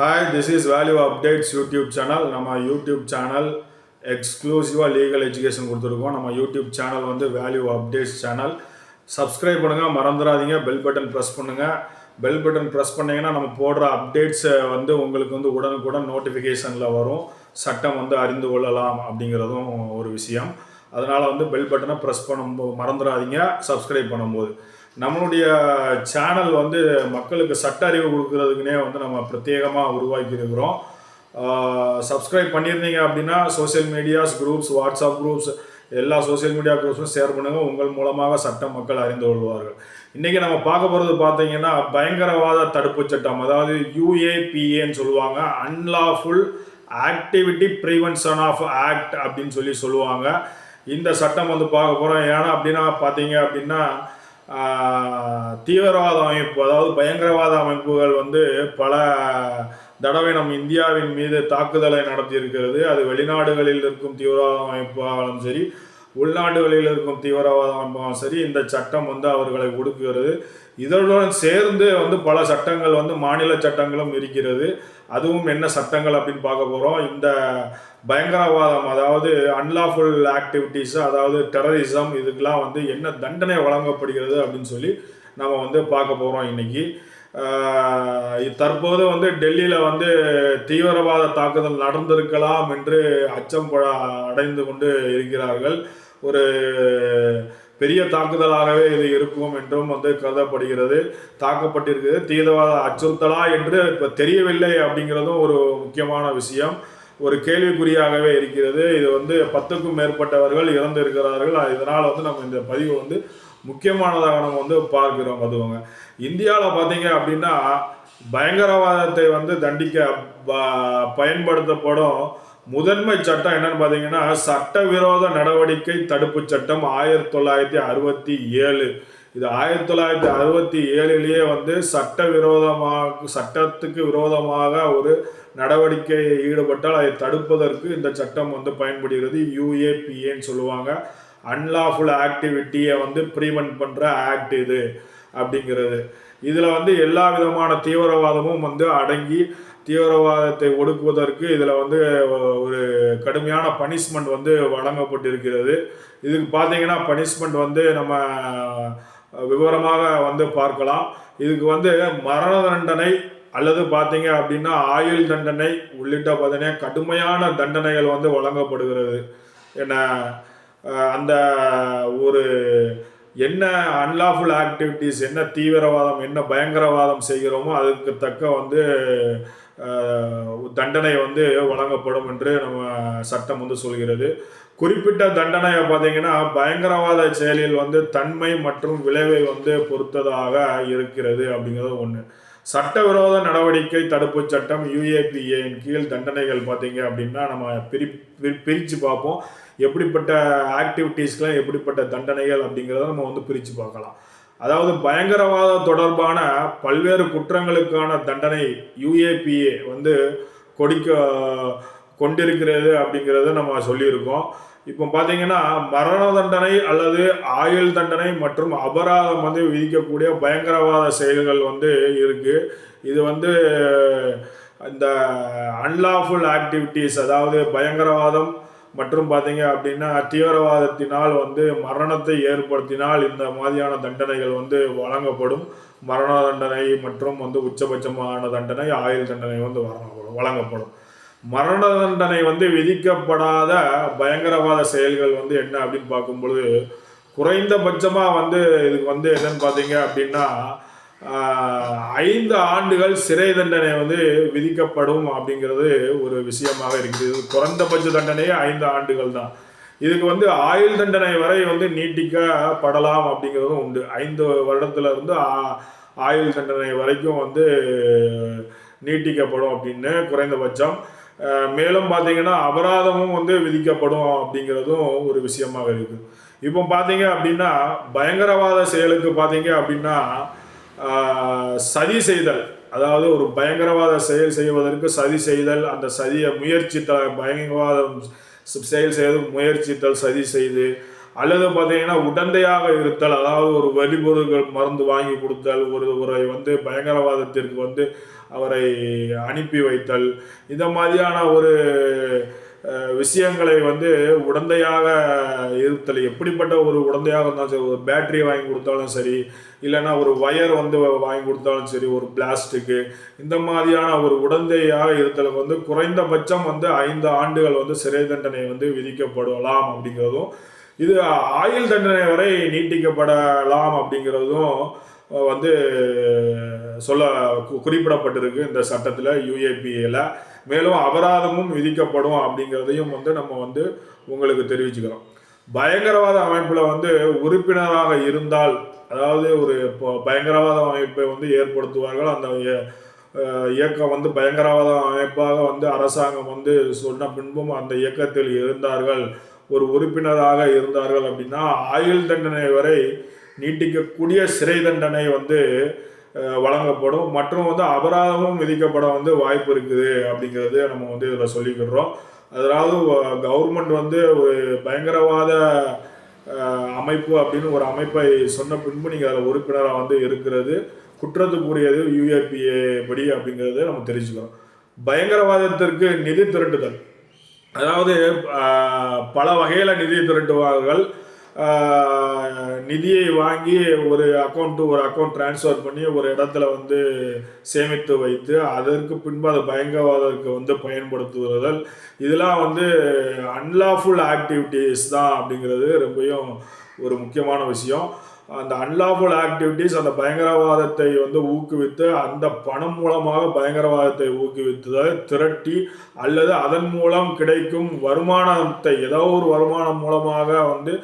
Hi this is value updates YouTube channel நம்ம YouTube channel எக்ஸ்க்ளூசிவாக legal education கொடுத்துருக்கோம். நம்ம யூடியூப் சேனல் வந்து வேல்யூ அப்டேட்ஸ் சேனல் சப்ஸ்கிரைப் பண்ணுங்கள் மறந்துடாதீங்க. பெல் பட்டன் ப்ரெஸ் பண்ணுங்கள் பெல் பட்டன் ப்ரெஸ் பண்ணிங்கன்னா நம்ம போடுற அப்டேட்ஸை வந்து உங்களுக்கு வந்து உடனுக்குடன் நோட்டிஃபிகேஷனில் வரும். சட்டம் வந்து அறிந்து கொள்ளலாம் அப்படிங்கிறதும் ஒரு விஷயம். அதனால் வந்து பெல் பட்டனை ப்ரெஸ் பண்ணும்போது மறந்துடாதீங்க. சப்ஸ்கிரைப் பண்ணும்போது. நம்மளுடைய சேனல் வந்து மக்களுக்கு சட்ட அறிவு கொடுக்கறதுக்குனே வந்து நம்ம பிரத்யேகமாக உருவாக்கி இருக்கிறோம் சப்ஸ்கிரைப் பண்ணியிருந்தீங்க அப்படின்னா social medias groups WhatsApp groups எல்லா சோஷியல் மீடியா குரூப்ஸும் ஷேர் பண்ணுங்கள் உங்கள் மூலமாக சட்டம் மக்கள் அறிந்து கொள்வார்கள். இன்றைக்கி நம்ம பார்க்க போகிறது பார்த்தீங்கன்னா பயங்கரவாத தடுப்பு சட்டம். அதாவது யூஏபிஏன்னு சொல்லுவாங்க. Unlawful activity prevention of act அப்படின்னு சொல்லி சொல்லுவாங்க. இந்த சட்டம் வந்து பார்க்க போகிறோம் ஏன்னா அப்படின்னா பார்த்தீங்க அப்படின்னா தீவிரவாத அமைப்பு அதாவது பயங்கரவாத அமைப்புகள் வந்து பல தடவை நம் இந்தியாவின் மீது தாக்குதலை நடத்தியிருக்கிறது. அது வெளிநாடுகளில் இருக்கும் தீவிரவாத அமைப்பாலும் சரி உள்நாடுகளில் இருக்கும் தீவிரவாத அமைப்பாலும் சரி இந்த சட்டம் வந்து அவர்களை ஒடுக்குகிறது. இதனுடன் சேர்ந்து வந்து பல சட்டங்கள் வந்து மாநில சட்டங்களும் இருக்கிறது. அதுவும் என்ன சட்டங்கள் அப்படின்னு பார்க்க போகிறோம் இந்த பயங்கரவாதம் அதாவது அன்லாஃபுல் ஆக்டிவிட்டீஸ் அதாவது டெரரிசம் இதுக்கெலாம் வந்து என்ன தண்டனை வழங்கப்படுகிறது அப்படின்னு சொல்லி நம்ம வந்து பார்க்க போகிறோம் இன்னைக்கு. தற்போது வந்து டெல்லியில் வந்து தீவிரவாத தாக்குதல் நடந்திருக்கலாம் என்று அச்சம் அடைந்து கொண்டு இருக்கிறார்கள். ஒரு பெரிய தாக்குதலாகவே இது இருக்கும் என்றும் வந்து கருதப்படுகிறது. தாக்கப்பட்டிருக்கிறது. தீவிரவாத அச்சுறுத்தலா என்று இப்போ தெரியவில்லை அப்படிங்கிறதும் ஒரு முக்கியமான விஷயம். ஒரு கேள்விக்குறியாகவே இருக்கிறது. இது வந்து பத்துக்கும் மேற்பட்டவர்கள் இறந்து இருக்கிறார்கள் இதனால் வந்து நம்ம இந்த பதிவு வந்து முக்கியமானதாக நம்ம வந்து பார்க்கிறோம் அதுவங்க இந்தியாவில் பார்த்தீங்க அப்படின்னா பயங்கரவாதத்தை வந்து தண்டிக்க பயன்படுத்தப்படும் முதன்மை சட்டம் என்னன்னு பார்த்தீங்கன்னா சட்டவிரோத நடவடிக்கை தடுப்பு சட்டம் ஆயிரத்தி தொள்ளாயிரத்தி அறுபத்தி ஏழு. இது ஆயிரத்தி தொள்ளாயிரத்தி அறுபத்தி ஏழுலேயே வந்து சட்டவிரோதமாக சட்டத்துக்கு விரோதமாக ஒரு நடவடிக்கையை ஈடுபட்டால் அதை தடுப்பதற்கு இந்த சட்டம் வந்து பயன்படுகிறது. யூஏபிஏன்னு சொல்லுவாங்க. அன்லாஃபுல் ஆக்டிவிட்டியை வந்து ப்ரீவென்ட் பண்ணுற ஆக்ட் இது. அப்படிங்கிறது. இதில் வந்து எல்லா விதமான தீவிரவாதமும் வந்து அடங்கி தீவிரவாதத்தை ஒடுக்குவதற்கு இதில் வந்து ஒரு கடுமையான பனிஷ்மெண்ட் வந்து வழங்கப்பட்டிருக்கிறது. இதுக்கு பார்த்தீங்கன்னா பனிஷ்மெண்ட் வந்து நம்ம விவரமாக வந்து பார்க்கலாம். இதுக்கு வந்து மரண தண்டனை அல்லது பார்த்தீங்க அப்படின்னா ஆயுள் தண்டனை உள்ளிட்ட பார்த்தீங்கன்னா கடுமையான தண்டனைகள் வந்து வழங்கப்படுகிறது. என்ன அந்த ஒரு என்ன அன்லாஃபுல் ஆக்டிவிட்டீஸ் என்ன தீவிரவாதம் என்ன பயங்கரவாதம் செய்கிறோமோ அதுக்கு தக்க வந்து தண்டனை வந்து வழங்கப்படும் என்று நம்ம சட்டம் வந்து சொல்கிறது. குறிப்பிட்ட தண்டனையை பார்த்தீங்கன்னா பயங்கரவாத செயலில் வந்து தன்மை மற்றும் விளைவை வந்து பொறுத்ததாக இருக்கிறது அப்படிங்கிறது ஒன்று சட்டவிரோத நடவடிக்கை தடுப்புச் சட்டம் யூஏபிஏயின் கீழ் தண்டனைகள் பார்த்தீங்க அப்படின்னா நம்ம பிரி பிரி- பிரித்து பார்ப்போம். எப்படிப்பட்ட ஆக்டிவிட்டீஸ்க்கெலாம் எப்படிப்பட்ட தண்டனைகள் அப்படிங்கிறத நம்ம வந்து பிரித்து பார்க்கலாம். அதாவது பயங்கரவாத தொடர்பான பல்வேறு குற்றங்களுக்கான தண்டனை யுஏபிஏ வந்து கொடிக்க கொண்டிருக்கிறது அப்படிங்கிறத நம்ம சொல்லியிருக்கோம். இப்போ பார்த்தீங்கன்னா மரண தண்டனை அல்லது ஆயுள் தண்டனை மற்றும் அபராதம் வந்து விதிக்கக்கூடிய பயங்கரவாத செயல்கள் வந்து இருக்கு. இது வந்து இந்த அன்லாஃபுல் ஆக்டிவிட்டீஸ் அதாவது பயங்கரவாதம் மற்றும் பார்த்தீங்க அப்படின்னா தீவிரவாதத்தினால் வந்து மரணத்தை ஏற்படுத்தினால் இந்த மாதிரியான தண்டனைகள் வந்து வழங்கப்படும். மரண தண்டனை மற்றும் வந்து உச்சபட்சமான தண்டனை ஆயுள் தண்டனை வந்து வழங்கப்படும் வழங்கப்படும். மரண தண்டனை வந்து விதிக்கப்படாத பயங்கரவாத செயல்கள் வந்து என்ன அப்படின்னு பார்க்கும்பொழுது குறைந்தபட்சமாக வந்து இதுக்கு வந்து என்னன்னு பார்த்தீங்க அப்படின்னா ஐந்து ஆண்டுகள் சிறை தண்டனை வந்து விதிக்கப்படும் அப்படிங்கிறது ஒரு விஷயமாக இருக்குது. இது குறைந்தபட்ச தண்டனையே ஐந்து ஆண்டுகள் தான். இதுக்கு வந்து ஆயுள் தண்டனை வரை வந்து நீட்டிக்கப்படலாம் அப்படிங்கிறதும் உண்டு. ஐந்து வருடத்துல இருந்து ஆ- ஆயுள் தண்டனை வரைக்கும் வந்து நீட்டிக்கப்படும் அப்படின்னு குறைந்தபட்சம். மேலும் பார்த்தீங்கன்னா அபராதமும் வந்து விதிக்கப்படும் அப்படிங்கிறதும் ஒரு விஷயமாக இருக்குது இப்போ பார்த்தீங்க அப்படின்னா பயங்கரவாத செயலுக்கு பார்த்தீங்க அப்படின்னா சதி செய்தல் அதாவது ஒரு பயங்கரவாத செயல் செய்வதற்கு சதி செய்தல் அந்த சதியை முயற்சித்தல் பயங்கரவாதம் செயல் செய்து முயற்சித்தல் சதி செய்து அல்லது பார்த்தீங்கன்னா உடந்தையாக இருத்தல் அதாவது ஒரு வெடிபொருட்கள் மருந்து வாங்கி கொடுத்தல் ஒரு ஒருவரை வந்து பயங்கரவாதத்திற்கு வந்து அவரை அனுப்பி வைத்தல் இந்த மாதிரியான ஒரு விஷயங்களை வந்து உடந்தையாக இருத்தல் எப்படிப்பட்ட ஒரு உடந்தையாக இருந்தாலும் சரி ஒரு பேட்டரி வாங்கி கொடுத்தாலும் சரி இல்லைன்னா ஒரு வயர் வந்து வாங்கி கொடுத்தாலும் சரி ஒரு பிளாஸ்டிக்கு இந்த மாதிரியான ஒரு உடந்தையாக இருத்தலுக்கு வந்து குறைந்தபட்சம் வந்து ஐந்து ஆண்டுகள் வந்து சிறை தண்டனை வந்து விதிக்கப்படலாம் அப்படிங்கிறதும் இது ஆயுள் தண்டனை வரை நீட்டிக்கப்படலாம் அப்படிங்கிறதும் வந்து சொல்ல குறிப்பிடப்பட்டிருக்கு இந்த சட்டத்தில் யூஏபிஏல. மேலும் அபராதமும் விதிக்கப்படும் அப்படிங்கிறதையும் வந்து நம்ம வந்து உங்களுக்கு தெரிவிச்சுக்கிறோம். பயங்கரவாத அமைப்பில் வந்து உறுப்பினராக இருந்தால் அதாவது ஒரு இப்போ பயங்கரவாத அமைப்பை வந்து ஏற்படுத்துவார்கள். அந்த இயக்கம் வந்து பயங்கரவாத அமைப்பாக வந்து அரசாங்கம் வந்து சொன்ன பின்பும் அந்த இயக்கத்தில் இருந்தார்கள். ஒரு உறுப்பினராக இருந்தார்கள் அப்படின்னா ஆயுள் தண்டனை வரை நீட்டிக்கக்கூடிய சிறை தண்டனை வந்து வழங்கப்படும். மற்றும் வந்து அபராதமும் விதிக்கப்பட வந்து வாய்ப்பு இருக்குது அப்படிங்கிறது நம்ம வந்து இதில் சொல்லிக்கிடுறோம். அதாவது கவர்மெண்ட் வந்து ஒரு பயங்கரவாத அமைப்பு அப்படின்னு ஒரு அமைப்பை சொன்ன பின்பு நீங்கள் அதில் உறுப்பினராக வந்து இருக்கிறது. குற்றத்துக்குரியது யூஏபிஏ படி அப்படிங்கிறத நம்ம தெரிஞ்சுக்கிறோம். பயங்கரவாதத்திற்கு நிதி திரட்டுதல். அதாவது பல வகையில் நிதி திரட்டுவார்கள். நிதியை வாங்கி ஒரு அக்கௌண்ட் ஒரு அக்கௌண்ட் ட்ரான்ஸ்ஃபர் பண்ணி ஒரு இடத்துல வந்து சேமித்து வைத்து அதற்கு பின்பு அதை பயங்கரவாதத்துக்கு வந்து பயன்படுத்துவதல் இதெல்லாம் வந்து அன்லாஃபுல் ஆக்டிவிட்டீஸ் தான் அப்படிங்கிறது ரொம்பையும் ஒரு முக்கியமான விஷயம். அந்த அன்லாஃபுல் ஆக்டிவிட்டீஸ் அந்த பயங்கரவாதத்தை வந்து ஊக்குவித்து அந்த பணம் மூலமாக பயங்கரவாதத்தை ஊக்குவித்ததை திரட்டி அல்லது அதன் மூலம் கிடைக்கும் வருமானத்தை ஏதோ ஒரு வருமானம் மூலமாக வந்து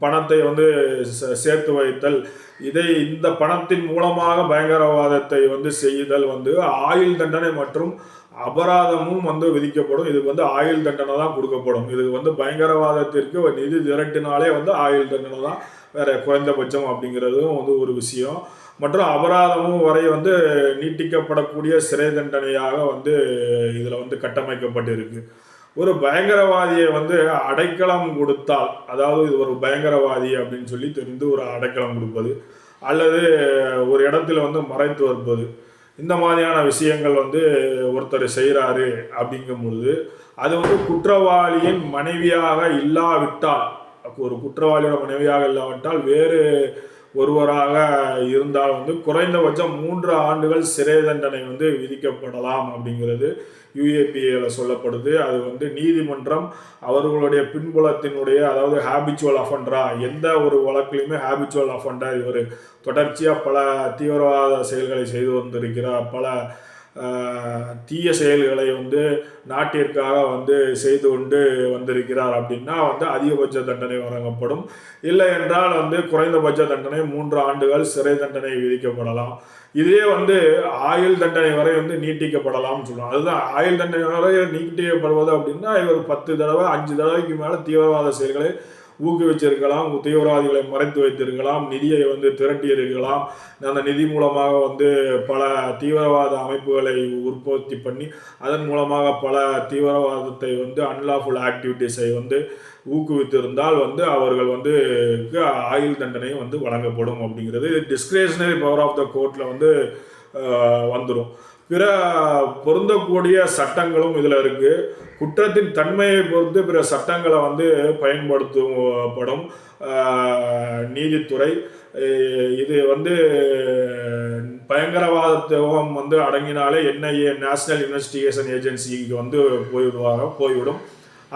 பணத்தை வந்து சே- சேர்த்து வைத்தல். இதை இந்த பணத்தின் மூலமாக பயங்கரவாதத்தை வந்து செய்தல் வந்து ஆயுள் தண்டனை மற்றும் அபராதமும் வந்து விதிக்கப்படும். இதுக்கு வந்து ஆயுள் தண்டனை தான் கொடுக்கப்படும். இதுக்கு வந்து பயங்கரவாதத்திற்கு ஒரு நிதி திரட்டினாலே வந்து ஆயுள் தண்டனை தான். வேற குறைந்தபட்சம் அப்படிங்கிறதும் வந்து ஒரு விஷயம். மற்றும் அபராதமும் வரை வந்து நீட்டிக்கப்படக்கூடிய சிறை தண்டனையாக வந்து இதில் வந்து கட்டமைக்கப்பட்டிருக்கு. ஒரு பயங்கரவாதியை வந்து அடைக்கலம் கொடுத்தால் அதாவது இது ஒரு பயங்கரவாதி அப்படின்னு சொல்லி தெரிந்து ஒரு அடைக்கலம் கொடுப்பது அல்லது ஒரு இடத்துல வந்து மறைத்து வைப்பது இந்த மாதிரியான விஷயங்கள் வந்து ஒருத்தர் செய்கிறாரு அப்படிங்கும் பொழுது அது வந்து குற்றவாளியின் மனைவியாக இல்லாவிட்டால் ஒரு குற்றவாளியோட மனைவியாக இல்லாவிட்டால் வேறு ஒருவராக இருந்தால் வந்து குறைந்தபட்சம் மூன்று ஆண்டுகள் சிறை தண்டனை வந்து விதிக்கப்படலாம் அப்படிங்கிறது யுஏபிஏல சொல்லப்படுது. அது வந்து நீதிமன்றம் அவர்களுடைய பின்புலத்தினுடைய அதாவது ஹேபிச்சுவல் அஃபண்டரா எந்த ஒரு வழக்கிலையுமே ஹேபிச்சுவல் அஃபண்டர் இவர். தொடர்ச்சியாக பல தீவிரவாத செயல்களை செய்து வந்திருக்கிறார். பல தீய செயல்களை வந்து நாட்டிற்காக வந்து செய்து கொண்டு வந்திருக்கிறார் அப்படின்னா வந்து அதிகபட்ச தண்டனை வழங்கப்படும். இல்லை என்றால் வந்து குறைந்தபட்ச தண்டனை மூன்று ஆண்டுகள் சிறை தண்டனை விதிக்கப்படலாம். இதே வந்து ஆயுள் தண்டனை வரை வந்து நீட்டிக்கப்படலாம்னு சொல்லுவோம் அதுதான் ஆயுள் தண்டனை வரை நீட்டிக்கப்படுவது அப்படின்னா இவர் பத்து தடவை அஞ்சு தடவைக்கு மேலே தீவிரவாத செயல்களை ஊக்குவிச்சிருக்கலாம் தீவிரவாதிகளை மறைத்து வைத்திருக்கலாம் நிதியை வந்து திரட்டி இருக்கலாம் அந்த நிதி மூலமாக வந்து பல தீவிரவாத அமைப்புகளை உற்பத்தி பண்ணி அதன் மூலமாக பல தீவிரவாதத்தை வந்து அன்லாஃபுல் ஆக்டிவிட்டீஸை வந்து ஊக்குவித்திருந்தால் வந்து அவர்கள் வந்து ஆயுள் தண்டனையும் வந்து வழங்கப்படும் அப்படிங்கிறது. டிஸ்கிரேஷனரி பவர் ஆஃப் த கோர்ட்டில் வந்து வந்துடும் பிற பொருந்தக்கூடிய சட்டங்களும் இதில் இருக்குது குற்றத்தின் தன்மையை பொறுத்து பிற சட்டங்களை வந்து பயன்படுத்தப்படும் நீதித்துறை. இது வந்து பயங்கரவாதத்துவம் வந்து அடங்கினாலே என்ஐஏ நேஷனல் இன்வெஸ்டிகேஷன் ஏஜென்சிக்கு வந்து போய்விடுவாங்க போய்விடும்.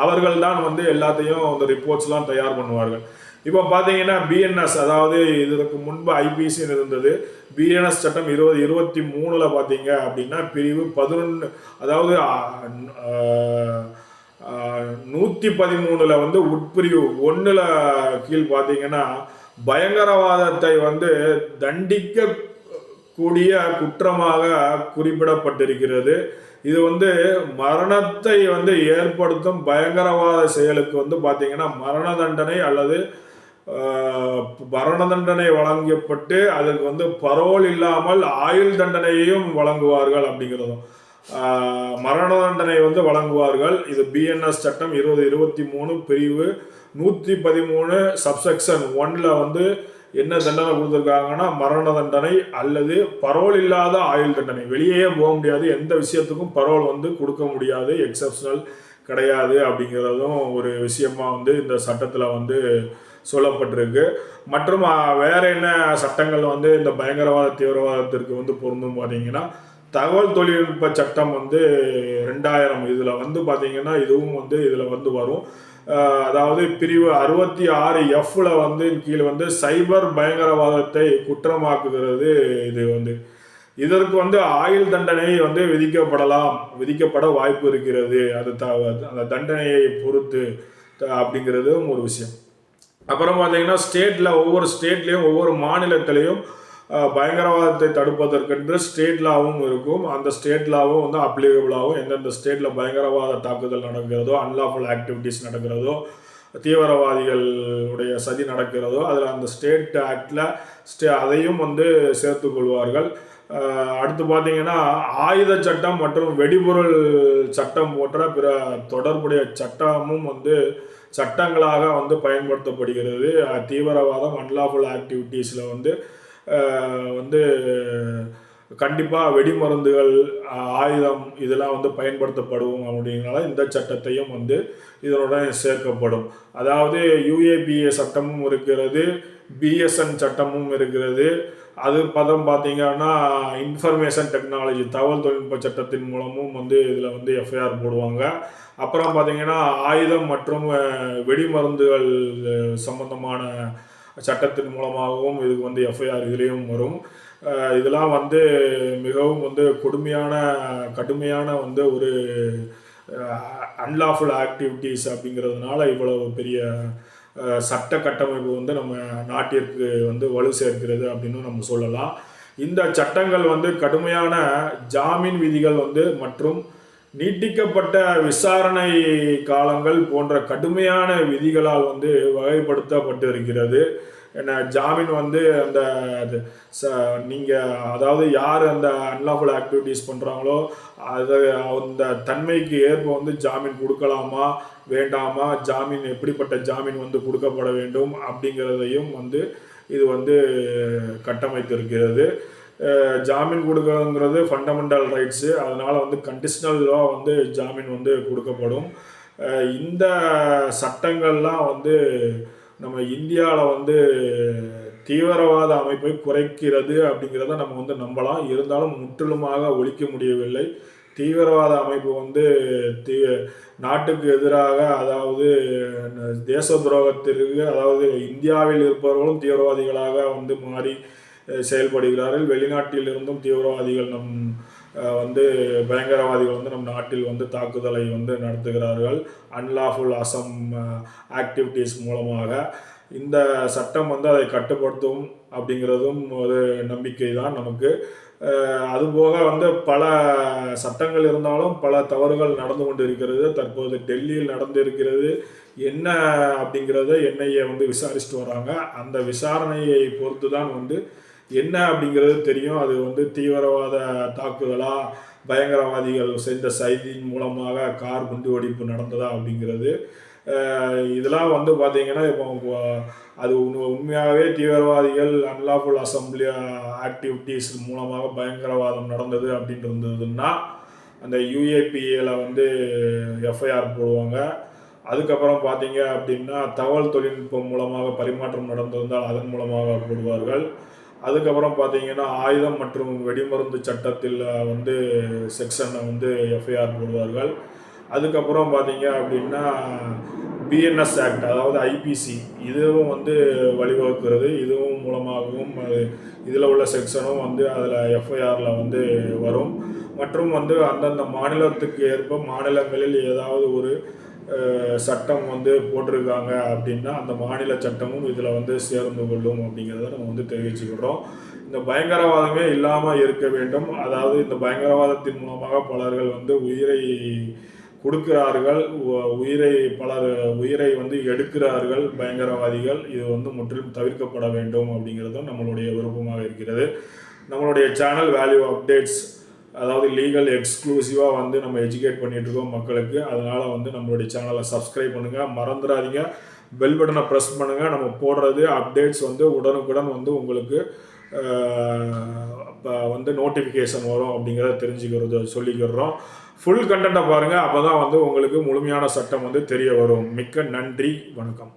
அவர்கள் தான் வந்து எல்லாத்தையும் அந்த ரிப்போர்ட்ஸ்லாம் தயார் பண்ணுவார்கள். இப்போ பார்த்தீங்கன்னா பிஎன்எஸ் அதாவது இதற்கு முன்பு ஐபிசின்னு இருந்தது. பிஎன்எஸ் சட்டம் இருபது இருபத்தி மூணில் பார்த்தீங்க அப்படின்னா பிரிவு பதினொன்று அதாவது நூற்றி பதிமூணில் வந்து உட்பிரிவு ஒன்றில் கீழ் பார்த்தீங்கன்னா பயங்கரவாதத்தை வந்து தண்டிக்க கூடிய குற்றமாக குறிப்பிடப்பட்டிருக்கிறது. இது வந்து மரணத்தை வந்து ஏற்படுத்தும் பயங்கரவாத செயலுக்கு வந்து பார்த்தீங்கன்னா மரண தண்டனை அல்லது மரண தண்டனை வழங்கப்பட்டு அதுக்கு வந்து பரோல் இல்லாமல் ஆயுள் தண்டனையையும் வழங்குவார்கள் அப்படிங்கிறதும். மரண தண்டனை வந்து வழங்குவார்கள். இது பிஎன்எஸ் சட்டம் இருபது இருபத்தி மூணு பிரிவு நூற்றி பதிமூணு சப்செக்ஷன் ஒன்ல வந்து என்ன தண்டனை கொடுத்துருக்காங்கன்னா மரண தண்டனை அல்லது பரோல் இல்லாத ஆயுள் தண்டனை. வெளியே போக முடியாது. எந்த விஷயத்துக்கும் பரோல் வந்து கொடுக்க முடியாது. எக்ஸப்ஷனல் கிடையாது அப்படிங்கிறதும் ஒரு விஷயமா வந்து இந்த சட்டத்தில் வந்து சொல்லப்பட்டிருக்கு. மற்றும் வேற என்ன சட்டங்கள் வந்து இந்த பயங்கரவாத தீவிரவாதத்திற்கு வந்து பொருந்தும் பார்த்தீங்கன்னா தகவல் தொழில்நுட்ப சட்டம் வந்து ரெண்டாயிரம். இதில் வந்து பார்த்தீங்கன்னா இதுவும் வந்து இதில் வந்து வரும். அதாவது பிரிவு அறுபத்தி ஆறு எஃப்ல வந்து கீழே வந்து சைபர் பயங்கரவாதத்தை குற்றமாக்குகிறது இது வந்து. இதற்கு வந்து ஆயுள் தண்டனை வந்து விதிக்கப்படலாம் விதிக்கப்பட வாய்ப்பு இருக்கிறது. அது த அந்த தண்டனையை பொறுத்து அப்படிங்கிறதும் ஒரு விஷயம். அப்புறம் பார்த்தீங்கன்னா ஸ்டேட்டில் ஒவ்வொரு ஸ்டேட்லேயும் ஒவ்வொரு மாநிலத்திலையும் பயங்கரவாதத்தை தடுப்பதற்கென்று ஸ்டேட் லாவும் இருக்கும். அந்த ஸ்டேட் லாவும் வந்து அப்ளிகபிளாகவும் எந்தெந்த ஸ்டேட்டில் பயங்கரவாத தாக்குதல் நடக்கிறதோ அன்லாஃபுல் ஆக்டிவிட்டீஸ் நடக்கிறதோ தீவிரவாதிகளுடைய சதி நடக்கிறதோ அதில் அந்த ஸ்டேட் ஆக்டில் ஸ்டே அதையும் வந்து சேர்த்துக்கொள்வார்கள் கொள்வார்கள். அடுத்து பார்த்தீங்கன்னா ஆயுத சட்டம் மற்றும் வெடிபொருள் சட்டம் போன்ற பிற தொடர்புடைய சட்டமும் வந்து சட்டங்களாக வந்து பயன்படுத்தப்படுகிறது. தீவிரவாதம் அன்லாஃபுல் ஆக்டிவிட்டீஸில் வந்து வந்து கண்டிப்பாக வெடிமருந்துகள் ஆயுதம் இதெல்லாம் வந்து பயன்படுத்தப்படும் அப்படிங்கிறனால இந்த சட்டத்தையும் வந்து இதனுடன் சேர்க்கப்படும். அதாவது யூஏபிஏ சட்டமும் இருக்கிறது பிஎஸ்என் சட்டமும் இருக்கிறது. அது பதம் பார்த்தீங்கன்னா இன்ஃபர்மேஷன் டெக்னாலஜி தகவல் தொழில்நுட்ப சட்டத்தின் மூலமும் வந்து இதில் வந்து எஃப்ஐஆர் போடுவாங்க. அப்புறம் பார்த்தீங்கன்னா ஆயுதம் மற்றும் வெடிமருந்துகள் சம்பந்தமான சட்டத்தின் மூலமாகவும் இதுக்கு வந்து எஃப்ஐஆர் இதுலேயும் வரும். இதெல்லாம் வந்து மிகவும் வந்து கொடுமையான கடுமையான வந்து ஒரு அன்லாஃபுல் ஆக்டிவிட்டீஸ் அப்படிங்கிறதுனால இவ்வளவு பெரிய சட்ட கட்டமைப்பு வந்து நம்ம நாட்டிற்கு வந்து வலு சேர்க்கிறது அப்படின்னு நம்ம சொல்லலாம். இந்த சட்டங்கள் வந்து கடுமையான ஜாமீன் விதிகள் வந்து மற்றும் நீட்டிக்கப்பட்ட விசாரணை காலங்கள் போன்ற கடுமையான விதிகளால் வந்து வகைப்படுத்தப்பட்டு இருக்கிறது என்ன ஜாமீன் வந்து அந்த அது ச நீங்கள் அதாவது யார் அந்த அன்லாஃபுல் ஆக்டிவிட்டீஸ் பண்ணுறாங்களோ அது அந்த தன்மைக்கு ஏற்ப வந்து ஜாமீன் கொடுக்கலாமா வேண்டாமா ஜாமீன் எப்படிப்பட்ட ஜாமீன் வந்து கொடுக்கப்பட வேண்டும் அப்படிங்கிறதையும் வந்து இது வந்து கட்டமைத்திருக்கிறது. ஜாமீன் கொடுக்கறதுங்கிறது ஃபண்டமெண்டல் ரைட்ஸு அதனால் வந்து கண்டிஷ்னலாக லா வந்து ஜாமீன் வந்து கொடுக்கப்படும். இந்த சட்டங்கள்லாம் வந்து நம்ம இந்தியாவில் வந்து தீவிரவாத அமைப்பை குறைக்கிறது அப்படிங்கிறத நம்ம வந்து நம்பலாம். இருந்தாலும் முற்றிலுமாக ஒழிக்க முடியவில்லை. தீவிரவாத அமைப்பு வந்து தீ நாட்டுக்கு எதிராக அதாவது தேச துரோகத்திற்கு அதாவது இந்தியாவில் இருப்பவர்களும் தீவிரவாதிகளாக வந்து மாறி செயல்படுகிறார்கள். வெளிநாட்டில் இருந்தும் தீவிரவாதிகள் நம் வந்து பயங்கரவாதிகள் வந்து நம் நாட்டில் வந்து தாக்குதலை வந்து நடத்துகிறார்கள். அன்லாஃபுல் அசம் ஆக்டிவிட்டீஸ் மூலமாக. இந்த சட்டம் வந்து அதை கட்டுப்படுத்தும் அப்படிங்கிறதும் ஒரு நம்பிக்கை தான் நமக்கு. அதுபோக வந்து பல சட்டங்கள் இருந்தாலும் பல தவறுகள் நடந்து கொண்டு இருக்கிறது தற்போது டெல்லியில் நடந்து இருக்கிறது என்ன அப்படிங்கிறத என்ஐஏ வந்து விசாரிச்சுட்டு வராங்க. அந்த விசாரணையை பொறுத்து தான் வந்து என்ன அப்படிங்கிறது தெரியும். அது வந்து தீவிரவாத தாக்குதலா பயங்கரவாதிகள் செய்த செய்தியின் மூலமாக கார் குண்டு வெடிப்பு நடந்ததா அப்படிங்கிறது. இதெல்லாம் வந்து பார்த்தீங்கன்னா இப்போ அது உண்மை உண்மையாகவே தீவிரவாதிகள் அன்லாஃபுல் அசம்பிளி ஆக்டிவிட்டீஸ் மூலமாக பயங்கரவாதம் நடந்தது அப்படின்ட்டு இருந்ததுன்னா அந்த யூஏபிஏல வந்து எஃப்ஐஆர் போடுவாங்க. அதுக்கப்புறம் பார்த்தீங்க அப்படின்னா தகவல் தொழில்நுட்பம் மூலமாக பரிமாற்றம் நடந்திருந்தால் அதன் மூலமாக போடுவார்கள். அதுக்கப்புறம் பார்த்தீங்கன்னா ஆயுதம் மற்றும் வெடிமருந்து சட்டத்தில் வந்து செக்ஷனை வந்து எஃப்ஐஆர் போடுவார்கள். அதுக்கப்புறம் பார்த்தீங்க அப்படின்னா பிஎன்எஸ் ஆக்ட் அதாவது ஐபிசி இதுவும் வந்து வழிவகுக்கிறது. இதுவும் மூலமாகவும் இதில் உள்ள செக்ஷனும் வந்து அதில் எஃப்ஐஆரில் வந்து வரும். மற்றும் வந்து அந்தந்த மாநிலத்துக்கு ஏற்ப மாநிலங்களில் ஏதாவது ஒரு சட்டம் வந்து போட்டிருக்காங்க அப்படின்னா அந்த மாநில சட்டமும் இதில் வந்து சேர்ந்து கொள்ளும் அப்படிங்கிறத நம்ம வந்து தெரிவிச்சுக்கிறோம் இந்த பயங்கரவாதமே இல்லாமல் இருக்க வேண்டும். அதாவது இந்த பயங்கரவாதத்தின் மூலமாக பலர்கள் வந்து உயிரை கொடுக்கிறார்கள். உ- உயிரை பலர் உயிரை வந்து எடுக்கிறார்கள். பயங்கரவாதிகள் இது வந்து முற்றிலும் தவிர்க்கப்பட வேண்டும் அப்படிங்கிறதும் நம்மளுடைய விருப்பமாக இருக்கிறது. நம்மளுடைய சேனல் வேல்யூ அப்டேட்ஸ் அதாவது லீகல் எக்ஸ்க்ளூசிவாக வந்து நம்ம எஜுகேட் பண்ணிகிட்டு இருக்கோம் மக்களுக்கு. அதனால் வந்து நம்மளுடைய சேனலை சப்ஸ்கிரைப் பண்ணுங்கள் மறந்துடாதீங்க. பெல் பட்டனை ப்ரெஸ் பண்ணுங்கள் நம்ம போடுறது அப்டேட்ஸ் வந்து உடனுக்குடன் வந்து உங்களுக்கு இப்போ வந்து நோட்டிஃபிகேஷன் வரும் அப்படிங்கிறத தெரிஞ்சுக்கிறது சொல்லிக்கிறோம். ஃபுல் கண்டென்ட்டை பாருங்கள் அப்போ தான் வந்து உங்களுக்கு முழுமையான சட்டம் வந்து தெரிய வரும். மிக்க நன்றி. வணக்கம்.